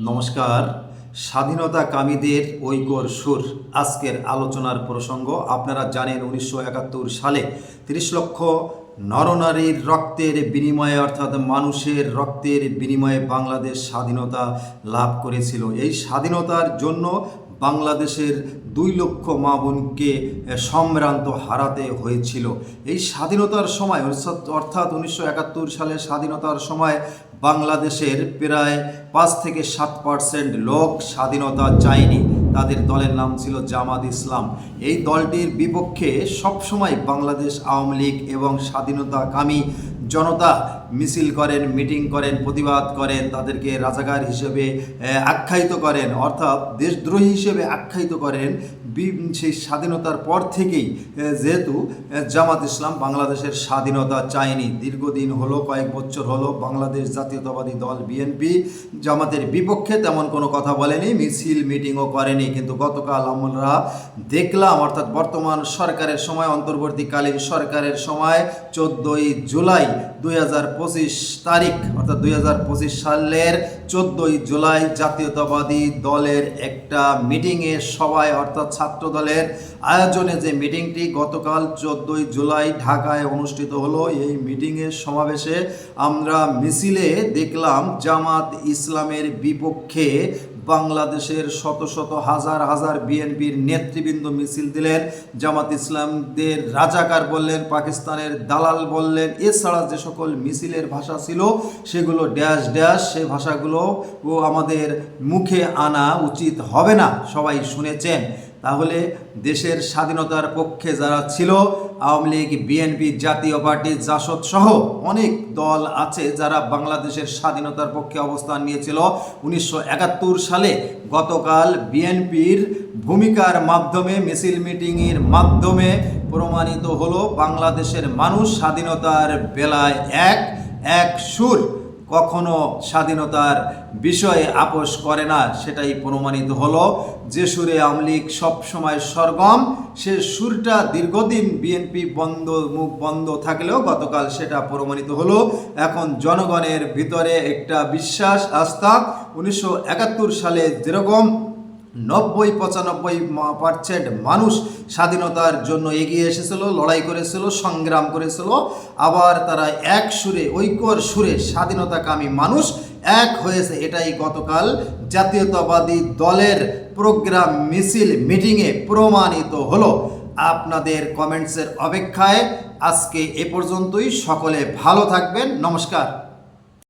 নমস্কার। স্বাধীনতা কামীদের ঐক্যর সুর আজকের আলোচনার প্রসঙ্গ। আপনারা জানেন উনিশশো একাত্তর সালে তিরিশ লক্ষ নরনারীর রক্তের বিনিময়ে, অর্থাৎ মানুষের রক্তের বিনিময়ে বাংলাদেশ স্বাধীনতা লাভ করেছিল। এই স্বাধীনতার জন্য বাংলাদেশের দুই লক্ষ মা বোনকে সম্ভ্রান্ত হারাতে হয়েছিল। এই স্বাধীনতার সময়, অর্থাৎ- উনিশশো একাত্তর সালে স্বাধীনতার সময় বাংলাদেশের প্রায় পাঁচ থেকে সাত পার্সেন্ট লোক স্বাধীনতা চায়নি। তাদের দলের নাম ছিল জামাত ইসলাম। এই দলটির বিপক্ষে সবসময় বাংলাদেশ আওয়ামী লীগ এবং স্বাধীনতাকামী জনতা মিছিল করেন, মিটিং করেন, প্রতিবাদ করেন, তাদেরকে রাজাকার হিসেবে আখ্যায়িত করেন। অর্থাৎ দেশদ্রোহী হিসেবে আখ্যায়িত করেন। সেই স্বাধীনতার পর থেকেই যেহেতু জামাত ইসলাম বাংলাদেশের স্বাধীনতা চায়নি। দীর্ঘদিন হলো, কয়েক বছর হলো, বাংলাদেশ জাতীয়তাবাদী দল বিএনপি জামাতের বিপক্ষে তেমন কোনো কথা বলেনি, মিছিল, মিটিংও করেনি। কিন্তু গতকাল আমরা দেখলাম, অর্থাৎ বর্তমান সরকারের সময়, অন্তর্বর্তীকালীন সরকারের সময়, চোদ্দোই জুলাই দুই হাজার পঁচিশ তারিখ, অর্থাৎ দুই সালের চোদ্দোই জুলাই জাতীয়তাবাদী দলের একটা মিটিংয়ে সবাই, অর্থাৎ ছাত্র দলের আয়োজনে যে মিটিংটি গতকাল চোদ্দোই জুলাই ঢাকায় অনুষ্ঠিত হলো, এই মিটিংয়ের সমাবেশে আমরা মিছিলে দেখলাম জামাত ইসলামের বিপক্ষে বাংলাদেশের শত শত হাজার হাজার বিএনপির নেতৃবৃন্দ মিছিল দিলেন, জামাত ইসলামদের রাজাকার বললেন, পাকিস্তানের দালাল বললেন, এছাড়া যে সকল মিছিলের ভাষা ছিল, সেগুলো ড্যাশ ড্যাশ, সে ভাষাগুলো ও আমাদের মুখে আনা উচিত হবে না, সবাই শুনেছেন। তাহলে দেশের স্বাধীনতার পক্ষে যারা ছিল, আওয়ামী লীগ, বিএনপি, জাতীয় পার্টি, জাসদ সহ অনেক দল আছে যারা বাংলাদেশের স্বাধীনতার পক্ষে অবস্থান নিয়েছিল। উনিশশো একাত্তর সালে গতকাল বিএনপির ভূমিকার মাধ্যমে, মিছিল মিটিংয়ের মাধ্যমে প্রমাণিত হলো, বাংলাদেশের মানুষ স্বাধীনতার বেলায় এক এক সুর কখনো স্বাধীনতার বিষয়ে আপোষ করে না, সেটাই প্রমাণিত হলো। যে সুরে আমলিক সবসময় সরগম, সে সুরটা দীর্ঘদিন বিএনপি বন্ধ, মুখ বন্ধ থাকলেও গতকাল সেটা প্রমাণিত হলো। এখন জনগণের ভিতরে একটা বিশ্বাস, আস্থা। উনিশশো একাত্তর সালে যেরকম নব্বই, পঁচানব্বই পার্সেন্ট মানুষ স্বাধীনতার জন্য এগিয়ে এসেছিল, লড়াই করেছিল, সংগ্রাম করেছিল। আবার তারা এক সুরে, ঐক্যর সুরে স্বাধীনতাকামী মানুষ এক হয়েছে। এটাই গতকাল জাতীয়তাবাদী দলের প্রোগ্রাম মিছিল মিটিংয়ে প্রমাণিত হলো। আপনাদের কমেন্টসের অপেক্ষায় আজকে এ পর্যন্তই। সকলে ভালো থাকবেন। নমস্কার।